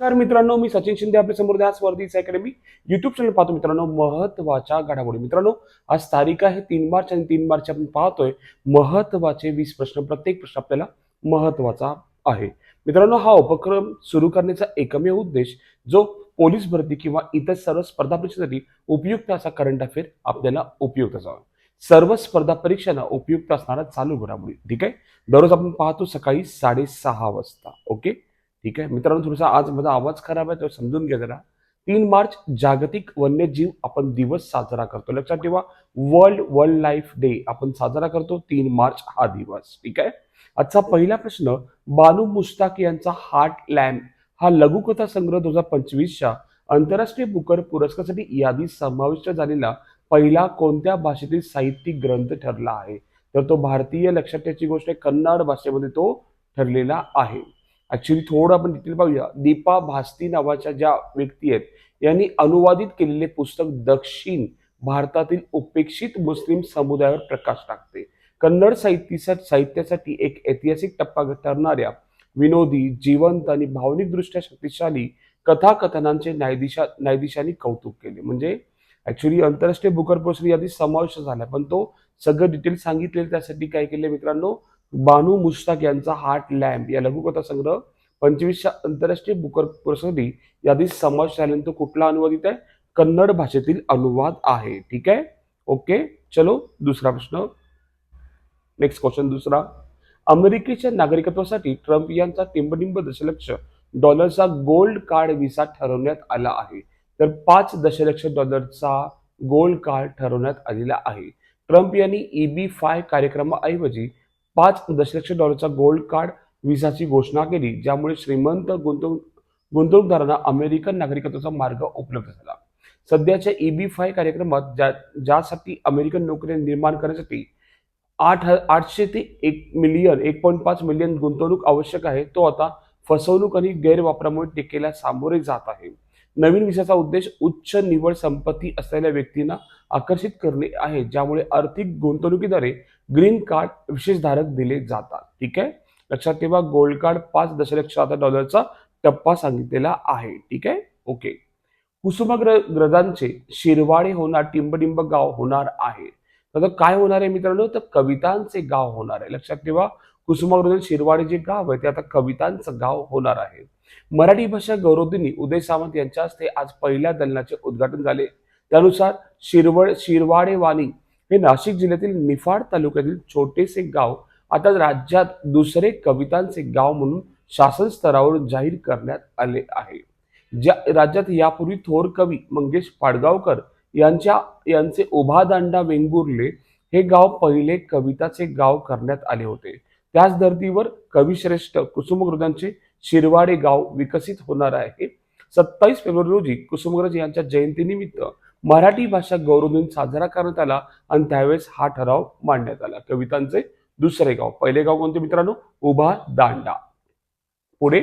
नमस्कार मित्रांनो मी सचिन शिंदे आपल्यासमोर आज वर्दीच अकॅडमी युट्यूब चॅनल पाहतो मित्रांनो. महत्त्वाच्या घडामोडी. मित्रांनो आज तारीख आहे तीन मार्च आणि तीन मार्च आपण पाहतोय महत्त्वाचे वीस प्रश्न प्रत्येक प्रश्न आपल्याला महत्त्वाचा आहे. मित्रांनो हा उपक्रम सुरू करण्याचा एकमेव उद्देश जो पोलीस भरती किंवा इतर सर्व स्पर्धा परीक्षेसाठी उपयुक्त असा करंट अफेअर आपल्याला उपयुक्त असावा. सर्व स्पर्धा परीक्षांना उपयुक्त असणारा चालू घडामोडी. ठीक आहे? दररोज आपण पाहतो सकाळी साडेसहा वाजता. ओके? ठीक आहे? मित्रांनो थोडासा आज माझा आवाज खराब आहे तो समजून घ्या जरा. तीन मार्च जागतिक वन्यजीव आपण दिवस साजरा करतो. लक्षात ठेवा वर्ल्ड वर्ल्ड लाईफ डे आपण साजरा करतो तीन मार्च हा दिवस. ठीक आहे? आजचा पहिला प्रश्न बानू मुस्ताक यांचा हार्ट लॅम्प हा लघुकथा संग्रह दोन हजार पंचवीसच्या आंतरराष्ट्रीय बुकर पुरस्कारासाठी यादीत समाविष्ट झालेला पहिला कोणत्या भाषेतील साहित्यिक ग्रंथ ठरला आहे? तर तो भारतीय लक्षात ठेवायची गोष्ट आहे कन्नड भाषेमध्ये तो ठरलेला आहे. ऍक्च्युली थोडं आपण डिटेल पाहूया. दीपा भास्ती नावाच्या ज्या व्यक्ती आहेत यांनी अनुवादित केलेले पुस्तक दक्षिण भारतातील उपेक्षित मुस्लिम समुदायावर प्रकाश टाकते. कन्नड साहित्यासाठी साहित्यासाठी एक ऐतिहासिक टप्पा ठरणाऱ्या विनोदी जिवंत आणि भावनिकदृष्ट्या शक्तिशाली कथाकथनांचे न्यायाधीशा न्यायाधीशांनी कौतुक केले. म्हणजे ऍक्च्युली आंतरराष्ट्रीय बुकर पुरस्कार यादी समावेश झाला. पण तो सगळं डिटेल सांगितले त्यासाठी काय केले मित्रांनो? बानू मुश्ताक यांचा हार्ट लॅम्प या लघुकथा संग्रह पंचवीसच्या आंतरराष्ट्रीय बुकर प्रसंगी यादीत समाज झाल्यानंतर कुठला अनुवादित आहे? कन्नड भाषेतील अनुवाद आहे. ठीक आहे? ओके? चलो दुसरा प्रश्न. नेक्स्ट क्वेश्चन दुसरा. अमेरिकेच्या नागरिकत्वासाठी ट्रम्प यांचा टिंबटिंब दशलक्ष डॉलरचा गोल्ड कार्ड व्हिसा ठरवण्यात आला आहे. तर पाच दशलक्ष डॉलरचा गोल्ड कार्ड ठरवण्यात आलेला आहे. ट्रम्प यांनी ईबी फाय कार्यक्रमाऐवजी पाच दशलक्ष डॉलरचा गोल्ड कार्ड व्हिसाची घोषणा केली ज्यामुळे श्रीमंत गुंतवणूक गुंतवणूकदारांना अमेरिकन नागरिकत्वाचा मार्ग उपलब्ध झाला. सध्याच्या ईबी फाय कार्यक्रमात ज्या ज्यासाठी अमेरिकन नोकऱ्या निर्माण करण्यासाठी आठ आठशे ते एक मिलियन एक पॉईंट पाच मिलियन गुंतवणूक आवश्यक आहे तो आता फसवणूक आणि गैरवापरामुळे टिकेला सामोरे जात आहे. नवीन विषयाचा उद्देश उच्च निवड संपत्ती असलेल्या व्यक्तींना आकर्षित करणे आहे ज्यामुळे आर्थिक गुंतवणुकीद्वारे ग्रीन कार्ड विशेषधारक दिले जातात. ठीक आहे? लक्षात ठेवा गोल्ड कार्ड पाच दशलक्ष आता डॉलरचा टप्पा सांगितलेला आहे. ठीक आहे? ओके. कुसुमाग्रजांचे शिरवाडे होणार टिंबडिंब गाव होणार आहे. तर आता काय होणार आहे मित्रांनो? तर कवितांचे गाव होणार आहे. लक्षात ठेवा कुसुमाग्रज शिरवाडे जे गाव आहे ते आता कवितांचं गाव होणार आहे. मराठी भाषा गौरवदिनी उदय सामंत यांच्या हस्ते आज पहिल्या दलनाचे उद्घाटन झाले. त्यानुसार शिरवड शिरवाडे वाणी हे नाशिक जिल्ह्यातील निफाड तालुक्यातील छोटेसे गाव आता राज्यात दुसरे कवितांचे गाव म्हणून शासन स्तरावर जाहीर करण्यात आले आहे. ज्या राज्यात यापूर्वी थोर कवी मंगेश पाडगावकर यांच्या यांचे उभादांडा वेंगुर्ले हे गाव पहिले कविताचे गाव करण्यात आले होते. त्याच धर्तीवर कविश्रेष्ठ कुसुमग्रजांचे शिरवाडे गाव विकसित होणार आहे. सत्तावीस फेब्रुवारी रोजी कुसुमग्रज यांच्या जयंतीनिमित्त मराठी भाषा गौरव दिन साजरा करण्यात आला आणि त्यावेळेस हा ठराव मांडण्यात आला. कवितांचे दुसरे गाव. पहिले गाव कोणते मित्रांनो? उभा दांडा. पुढे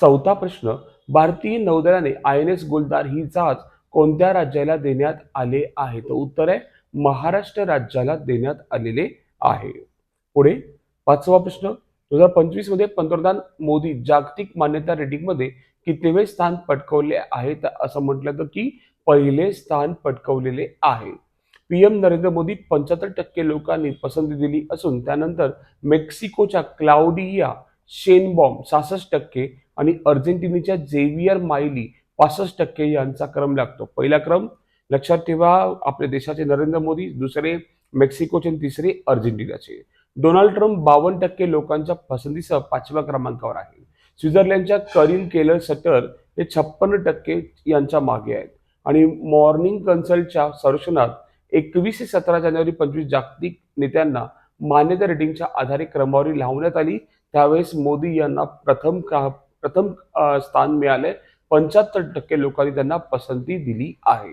चौथा प्रश्न. भारतीय नौदलाने आय एन एस गुलदार ही जहाज कोणत्या राज्याला देण्यात आले आहे? तर उत्तर आहे महाराष्ट्र राज्याला देण्यात आलेले आहे. पुढे पाचवा प्रश्न. दोन हजार पंचवीसमध्ये पंतप्रधान मोदी जागतिक मान्यता रेटिंगमध्ये कितवे स्थान पटकवले आहे असं म्हटलं तर की पहिले स्थान पटकवलेले आहे. पीएम नरेंद्र मोदी पंच्याहत्तर टक्के लोकांनी पसंती दिली असून त्यानंतर मेक्सिकोच्या क्लाउडिया शेनबॉम सहासष्ट टक्के आणि अर्जेंटिनीच्या झेवियर मायली पासष्ट टक्के यांचा क्रम लागतो. पहिला क्रम लक्षात ठेवा आपल्या देशाचे नरेंद्र मोदी दुसरे मेक्सिकोचे आणि तिसरे अर्जेंटिनाचे. डोनाल्ड ट्रम्प बावन्न टक्के लोकांच्या पसंतीसह पाचव्या क्रमांकावर आहे. स्वित्झर्लंडच्या करीन केलर सटर हे छप्पन्न टक्के यांच्या मागे आहेत. आणि मॉर्निंग कन्सल्टच्या सर्वेक्षणात एकवीस सतरा जानेवारी पंचवीस जागतिक नेत्यांना मान्यता रेटिंगच्या आधारे क्रमवारी लावण्यात आली. त्यावेळेस मोदी यांना प्रथम का प्रथम स्थान मिळाले पंच्याहत्तर टक्के लोकांनी त्यांना पसंती दिली आहे.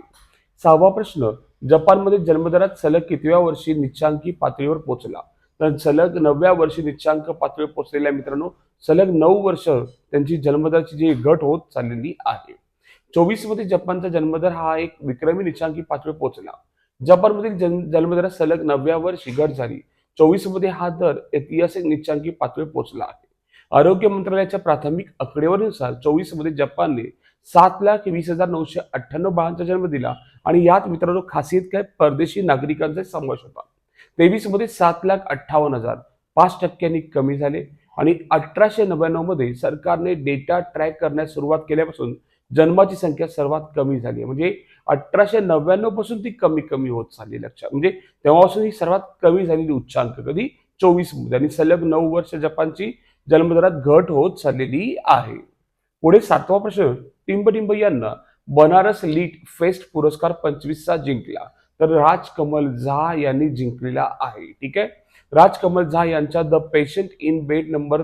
सहावा प्रश्न जपानमध्ये जन्मदरात सलग कितव्या वर्षी निच्चांकी पातळीवर पोहोचला? तर सलग नवव्या वर्षी निच्चांक पातळीवर पोहोचलेल्या मित्रांनो सलग नऊ वर्ष त्यांची जन्मदराची जी घट होत चाललेली आहे. चोवीसमध्ये जपानचा जन्मदर हा एक विक्रमी निच्चांकी पातळीवर पोहोचला. जपानमधील जन्म जन्मदरात सलग नवव्या वर्षी घट झाली. चोवीसमध्ये हा दर ऐतिहासिक निच्चांकी पातळीवर पोहोचला आहे. आरोग्य मंत्रालयाच्या प्राथमिक आकडेवारीनुसार चोवीसमध्ये जपानने सात लाख वीस हजार नऊशे अठ्ठ्याण्णव बाळांचा जन्म दिला आणि यात मित्रांनो खासियत काय? परदेशी नागरिकांचा समावेश होता. तेवीसमध्ये सात लाख अठ्ठावन्न हजार पाच टक्क्यांनी कमी झाले आणि अठराशे नव्याण्णवमध्ये सरकारने डेटा ट्रॅक करण्यास सुरुवात केल्यापासून जन्माची संख्या सर्वात कमी झाली आहे. म्हणजे अठराशे नव्याण्णवपासून ती कमी कमी होत चालली लक्षात. म्हणजे तेव्हापासून ही सर्वात कमी झालेली उच्चांक. कधी? चोवीसमध्ये. आणि सलग नऊ वर्ष जपानची जन्मदरात घट होत चाललेली आहे. पुढे सातवा प्रश्न. टिंबटिंब यांना बनारस लीट फेस्ट पुरस्कार पंचवीसचा जिंकला. तर राजकमल झा यांनी जिंकलेला आहे. ठीक आहे? राजकमल झा यांच्या the patient in bed number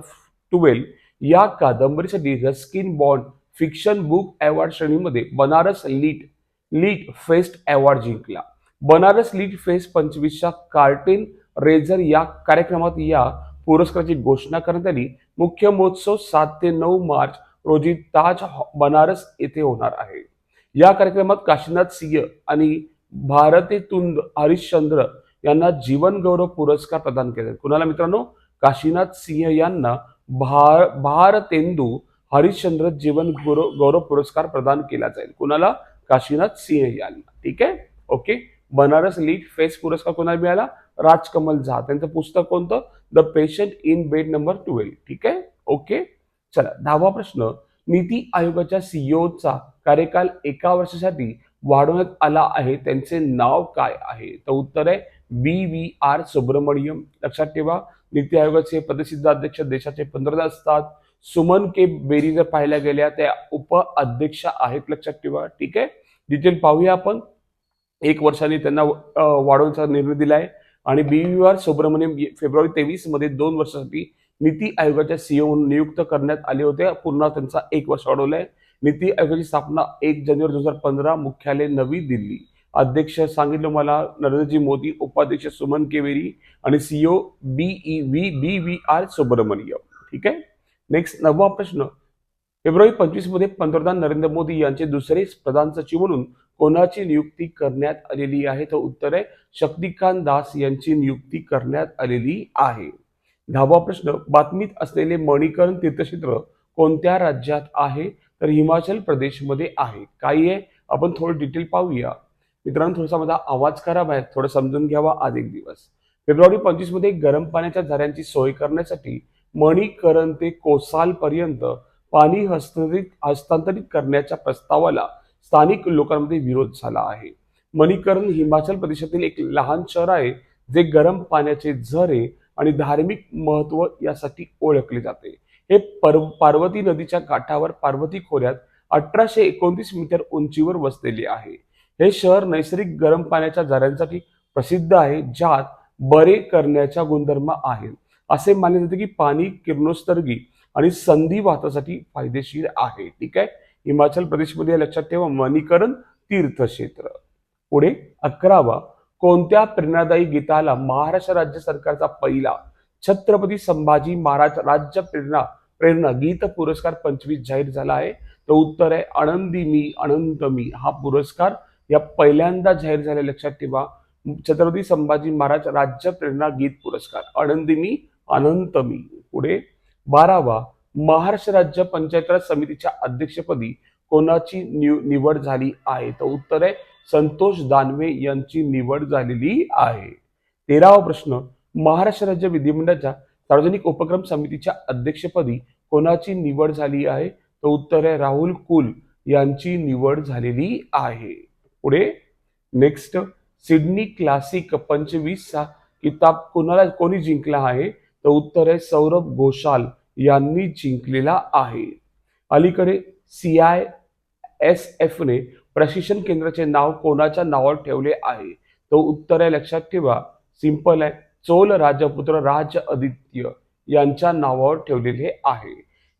twelve या कादंबरीसाठी Ruskin Bond fiction book award श्रेणीमध्ये Banaras lit lit fest award जिंकला. बनारस लीट फेस्ट पंचवीसच्या कार्टेन रेझर या कार्यक्रमात या पुरस्काराची घोषणा करण्यात आली. मुख्य महोत्सव सात ते नऊ मार्च रोजी ताज बनारस येथे होणार आहे. या कार्यक्रमात काशीनाथ सिंह आणि भारतीतुंद हरिश्चंद्र यांना जीवन गौरव पुरस्कार प्रदान केले. कुणाला मित्रांनो? काशीनाथ सिंह यांना भार भारतेंदू हरिश्चंद्र जीवन गौरव गौरव पुरस्कार प्रदान केला जाईल. कुणाला? काशीनाथ सिंह यांना. ठीक आहे? ओके बनारस लीग फेस पुरस्कार कोणाला मिळाला? राजकमल झा. त्यांचं पुस्तक कोणतं? The patient in bed number twelve ठीक आहे? ओके चला दहावा प्रश्न. नीती आयोगाच्या सीईओचा कार्यकाल एका वर्षासाठी वाढवण्यात आला आहे. त्यांचे नाव काय आहे? तर उत्तर आहे बी व्ही आर सुब्रमण्यम. लक्षात ठेवा नीती आयोगाचे पदसिद्ध अध्यक्ष देशाचे पंधरा असतात. सुमन के बेरी जर पाहायला गेल्या त्या उप अध्यक्ष आहेत लक्षात ठेवा. ठीक आहे? डिटेल पाहूया आपण. एक वर्षाने त्यांना वाढवण्याचा निर्णय दिलाय. आणि बी आर सुब्रमण्यम फेब्रुवारी तेवीसमध्ये दोन वर्षासाठी नीती आयोगाच्या सीईओ म्हणून नियुक्त करण्यात आले होते. पुन्हा त्यांचा एक वर्ष वाढवलाय. नीती आयोगाची स्थापना एक जानेवारी दोन हजार पंधरा मुख्यालय नवी दिल्ली. अध्यक्ष सांगितलं मला नरेंद्रजी मोदी उपाध्यक्ष सुमन केवेरी आणि CO CEO B E V B V R Subramanyam. ठीक आहे? नेक्स्ट नववा प्रश्न. फेब्रुवारी पंचवीसमध्ये पंतप्रधान नरेंद्र मोदी यांचे दुसरे प्रधान सचिव म्हणून कोणाची नियुक्ती करण्यात आलेली आहे? तर उत्तर आहे शक्तिकांत दास यांची नियुक्ती करण्यात आलेली आहे. दहावा प्रश्न बातमीत असलेले मणिकरण तीर्थक्षेत्र कोणत्या राज्यात आहे? तर हिमाचल प्रदेशमध्ये आहे. काही आहे आपण थोडं डिटेल पाहूया. मित्रांनो थोडासा माझा आवाज खराब आहे थोडं समजून घ्यावा आज एक दिवस. फेब्रुवारी पंचवीसमध्ये गरम पाण्याच्या झऱ्यांची सोय करण्यासाठी मणिकरण ते कोसाल पर्यंत पाणी हस्तांतरित हस्तांतरित करण्याच्या प्रस्तावाला स्थानिक लोकांमध्ये विरोध झाला आहे. मणिकरण हिमाचल प्रदेशातील एक लहान शहर आहे जे गरम पाण्याचे झरे आणि धार्मिक महत्त्व यासाठी ओळखले जाते. हे पार्वती नदीच्या काठावर पार्वती खोऱ्यात अठराशे एकोणतीस मीटर उंचीवर वसलेले आहे. हे शहर नैसर्गिक गरम पाण्याच्या झऱ्यांसाठी प्रसिद्ध आहे ज्यात बरे करण्याच्या गुणधर्म आहेत. असे मानले जाते की पाणी किरणोत्सर्गी आणि संधी वाहतासाठी फायदेशीर आहे. ठीक आहे? हिमाचल प्रदेशमध्ये लक्षात ठेवा मणिकरण तीर्थक्षेत्र. पुढे अकरावा कोणत्या प्रेरणादायी गीताला महाराष्ट्र राज्य सरकारचा पहिला छत्रपती संभाजी महाराज राज्य प्रेरणा प्रेरणा गीत पुरस्कार पंचवीस जाहीर झाला आहे? तर उत्तर आहे आनंदी मी अनंत मी. हा पुरस्कार या पहिल्यांदा जाहीर झाला लक्षात ठेवा छत्रपती संभाजी महाराज राज्य प्रेरणा गीत पुरस्कार. आनंदी मी अनंत मी. पुढे बारावा महाराष्ट्र राज्य पंचायत राज समितीच्या अध्यक्षपदी कोणाची निव- निवड झाली आहे? तर उत्तर आहे संतोष दानवे यांची निवड झालेली आहे. तेरावा प्रश्न महाराष्ट्र राज्य विधिमंडळाच्या सार्वजनिक उपक्रम समितीच्या अध्यक्षपदी कोणाची निवड झाली आहे? तर उत्तर आहे राहुल कुल यांची निवड झालेली आहे. पुढे नेक्स्ट सिडनी क्लासिक पंचवीसचा किताब कोणाला कोणी जिंकला आहे? तर उत्तर आहे सौरभ घोषाल यांनी जिंकलेला आहे. अलीकडे सी आय एस एफने प्रशिक्षण केंद्राचे नाव कोणाच्या नावावर ठेवले आहे? तो उत्तर आहे लक्षात ठेवा सिंपल आहे चोल राजपुत्र राज आदित्य यांच्या नावावर ठेवलेले आहे.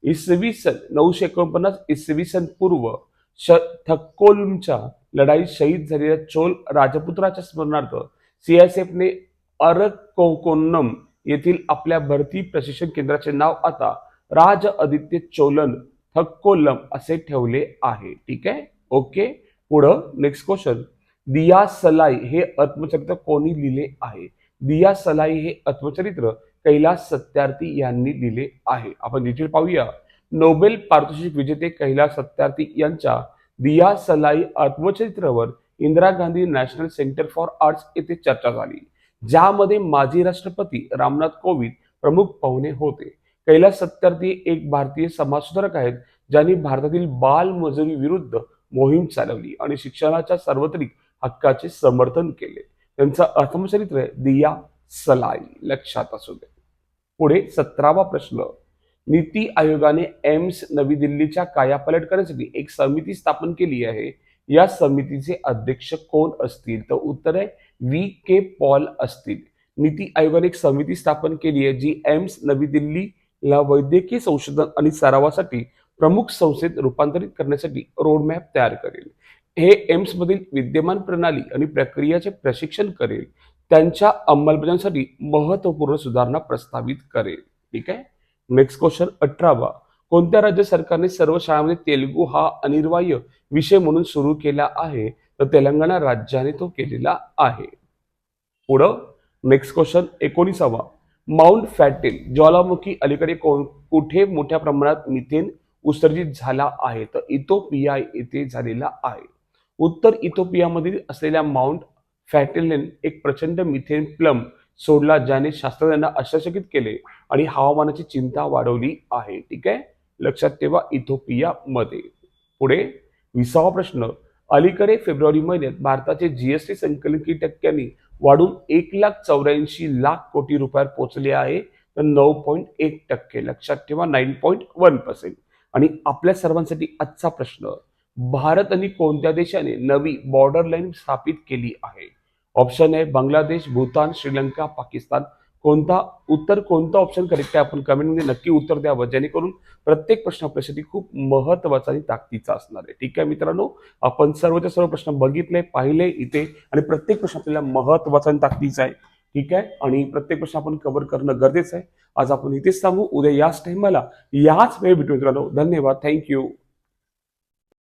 इसवी सन नऊशे एकोणपन्नास इसवी सन पूर्व श थक्कोलमच्या लढाईत शहीद झालेल्या चोल राजपुत्राच्या स्मरणार्थ सीआयएसएफने अरकोकोन्नम येथील आपल्या भरती प्रशिक्षण केंद्राचे नाव आता राज आदित्य चोलन थक्कोलम असे ठेवले आहे. ठीक आहे? ओके. पुढं नेक्स्ट क्वेश्चन दिया सलाई हे आत्मचरित्र कोणी लिहिले आहे? दिया सलाई हे आत्मचरित्र कैलास सत्यार्थी यांनी दिले आहे. आपण डिटेल पाहूया. नोबेल पारितोषिक विजेते कैलास सत्यार्थी यांच्या Diya Salai आत्मचरित्रावर Indira Gandhi National Centre for Arts येथे चर्चा झाली. ज्यामध्ये माजी राष्ट्रपती रामनाथ कोविंद प्रमुख पाहुणे होते. कैलास सत्यार्थी एक भारतीय समाजसुधारक आहेत ज्यांनी भारतातील बालमजुरी विरुद्ध मोहीम चालवली आणि शिक्षणाच्या सार्वत्रिक हक्काचे समर्थन केले. त्यांचं आत्मचरित्र दिया सलाई लक्षात असू दे. पुढे सतरावा प्रश्न. नीती आयोगाने एम्स नवी दिल्लीच्या कायापलट करण्यासाठी एक समिती स्थापन केली आहे. या समितीचे अध्यक्ष कोण असतील? तर उत्तर आहे व्ही. के. पॉल असतील. नीती आयोगाने एक समिती स्थापन केली आहे जी एम्स नवी दिल्लीला वैद्यकीय संशोधन आणि सरावासाठी प्रमुख संस्थेत रूपांतरित करण्यासाठी रोडमॅप तयार करेल. हे एम्समधील विद्यमान प्रणाली आणि प्रक्रियाचे प्रशिक्षण करेल. त्यांच्या अंमलबजावणीसाठी महत्त्वपूर्ण सुधारणा प्रस्तावित करेल. ठीक आहे? नेक्स्ट क्वेश्चन अठरावा. कोणत्या राज्य सरकारने सर्व शाळांमध्ये तेलुगू हा अनिर्वाह्य विषय म्हणून सुरू केला आहे? तर तेलंगणा राज्याने तो केलेला आहे. पुढं नेक्स्ट क्वेश्चन एकोणीसावा. माउंट फॅटेल ज्वालामुखी अलीकडे कोण कुठे मोठ्या प्रमाणात मिथेन उत्सर्जित झाला आहे? तर इथोपिया येथे झालेला आहे. उत्तर इथोपियामधील असलेल्या माउंट फॅटेलने एक प्रचंड मिथेन प्लम सोडला ज्याने शास्त्रज्ञांना आश्चर्यचकित केले आणि हवामानाची चिंता वाढवली आहे. ठीक आहे? लक्षात ठेवा इथोपियामध्ये. पुढे विसावा प्रश्न. अलीकडे फेब्रुवारी महिन्यात भारताचे जीएसटी संकलित टक्क्यांनी वाढून एक लाख चौऱ्याऐंशी लाख कोटी रुपयावर पोहोचले आहे. तर नऊ पॉईंट एक टक्के. लक्षात ठेवा नाईन पॉईंट वन पर्सेंट. आणि आपल्या सर्वांसाठी आजचा प्रश्न भारत आणि कोणत्या देशाने नवी बॉर्डर लाईन स्थापित केली आहे? ऑप्शन आहे बांगलादेश भूतान श्रीलंका पाकिस्तान. कोणता उत्तर कोणता ऑप्शन करेक्ट आहे आपण कमेंटमध्ये नक्की उत्तर द्यावं. जेणेकरून प्रत्येक प्रश्न आपल्यासाठी खूप महत्त्वाचा आणि ताकदीचा असणार आहे. ठीक आहे मित्रांनो? आपण सर्वच्या सर्व प्रश्न बघितले पाहिले इथे आणि प्रत्येक प्रश्न आपल्याला महत्त्वाचा आणि ताकदीचा आहे. ठीक आहे? आणि प्रत्येक प्रश्न आपण कव्हर करणं गरजेचं आहे. आज आपण इथेच थांबू. उद्या याच टाइमाला याच वेळ भेटू मित्रांनो. धन्यवाद. थँक्यू